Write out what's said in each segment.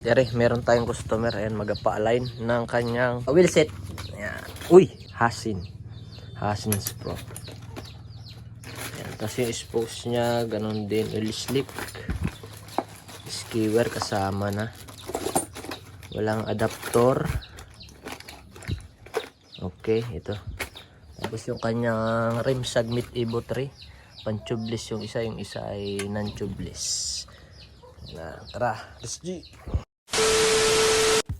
Dere, meron tayong customer. Ayan, magpa-align ng kanyang wheel set. Ayan. Uy, Hasin. Hasin's Pro. Ayan, tapos yung expose niya, ganun din. Oil slick. Skewer kasama na. Walang adaptor. Okay, ito. Tapos yung kanyang rim submit Evo 3. Pan-tubeless yung isa, yung isa ay non-tubeless. Na, tara, let's G.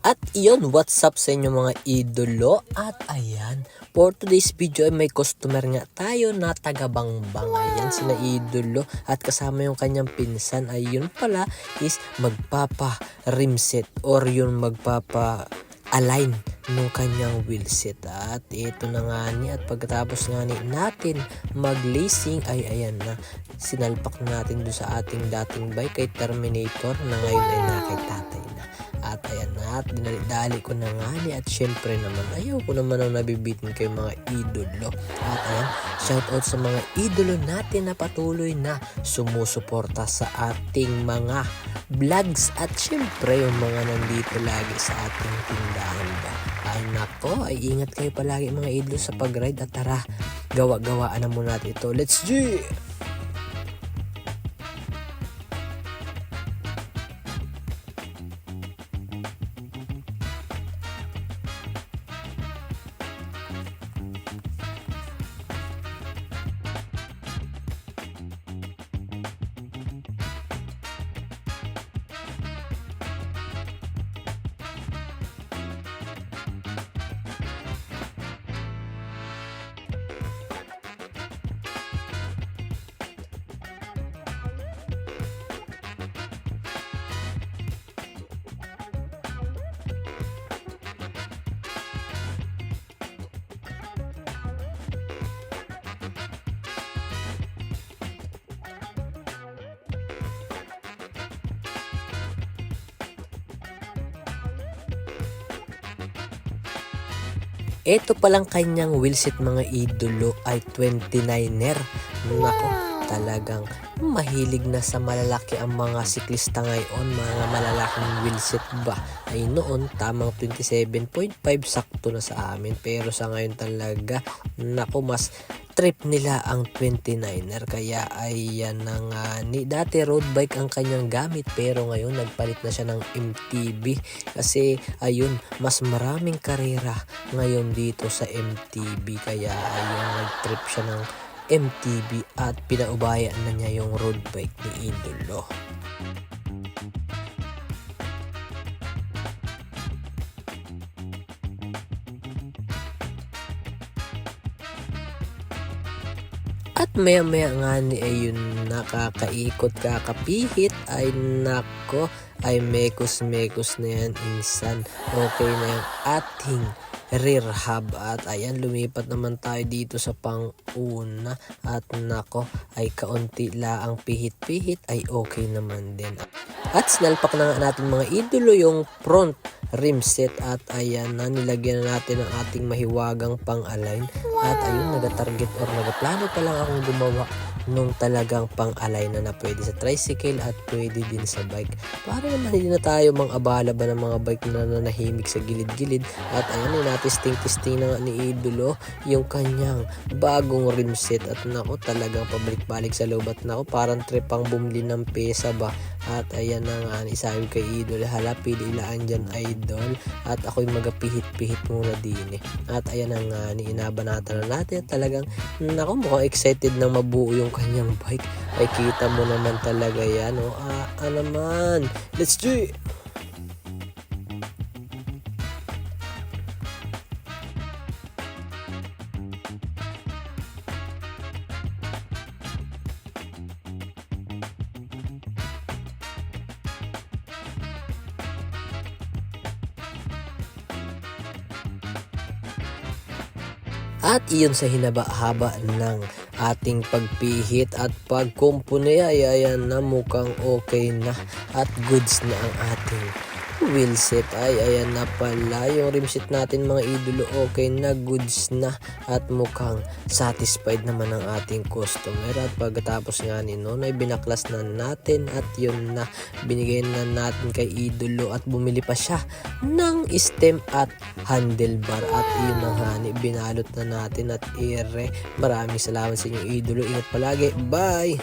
At iyon, what's up sa inyo mga idolo? At ayan, for today's video ay may customer nga tayo na taga Bangbang. Ayan, sina idolo. At kasama yung kanyang pinsan ay yun pala is magpapa rimset or yun magpapa align nung kanyang wheel set. At ito na nga ni at pagkatapos nga ni natin mag-lacing ay ayan na sinalpak na natin doon sa ating dating bike kay Terminator na ngayon ay nakay tatay. At ayan na at dinali ko na nga ni at syempre naman ayaw ko naman ang nabibitin kay mga idolo. At ayan, shoutout sa mga idolo natin na patuloy na sumusuporta sa ating mga vlogs at syempre yung mga nandito lagi sa ating tindahan ba. Ay nako, ay ingat kayo palagi mga idolo sa pag-ride at tara, gawa-gawaan na muna natin ito. Let's G! Ito palang kanyang wheelset mga idolo ay 29er. Nako, talagang mahilig na sa malalaki ang mga siklista ngayon, mga malalaking wheelset ba? Ay noon, tamang 27.5 sakto na sa amin. Pero sa ngayon talaga, nako mas trip nila ang 29er kaya ay yan na nga ni dati road bike ang kanyang gamit pero ngayon nagpalit na siya ng MTB kasi ayun mas maraming karera ngayon dito sa MTB kaya ayun nag-trip siya ng MTB at pinaubayan na niya yung road bike ni Idolo. At maya maya nga ni ayun nakakaikot kakapihit. Ay nako. Ay mekos mekos na yan insan. Okay na yung ating rear hub. At ayan lumipat naman tayo dito sa pang-una. At nako ay kaunti la ang pihit-pihit. Ay okay naman din. At sinalpak na nga natin mga idolo yung front rim set at ayan na nilagyan na natin ang ating mahiwagang pang-align. At ayun nagatarget or nagaplano pa lang akong gumawa nung talagang pang-align na na pwede sa tricycle at pwede din sa bike. Para naman hindi na tayo mang abala ba ng mga bike na nanahimik sa gilid-gilid. At ayan na testing-testing na ni Idolo yung kanyang bagong rim set. At nako talagang pabalik-balik sa loob. At nako parang trip ang bumili ng pesa ba at ayan na nga ni sabi kay Idol hala pili ilaan dyan idol. At ako'y magapihit-pihit muna din eh. at ayan na nga ni inabanatan na natin at talagang nako mukhang excited na mabuo yung kanyang bike. Ay kita mo naman talaga yan oh. Ah, ah naman let's do it At iyon sa hinaba-haba ng ating pagpihit at pagkumpuni ay ayan na mukhang okay na at goods na ang ating wheel set ay ayan na pala. Yung rim set natin mga idolo okay na. Goods na. At mukhang satisfied naman ang ating customer. At pagkatapos nga ni noon ay binaklas na natin. At yun na. Binigay na natin kay idolo at bumili pa siya ng stem at handlebar. At yun na nga ni binalot na natin at ire maraming salamat sa inyong idolo. Ingat palagi. Bye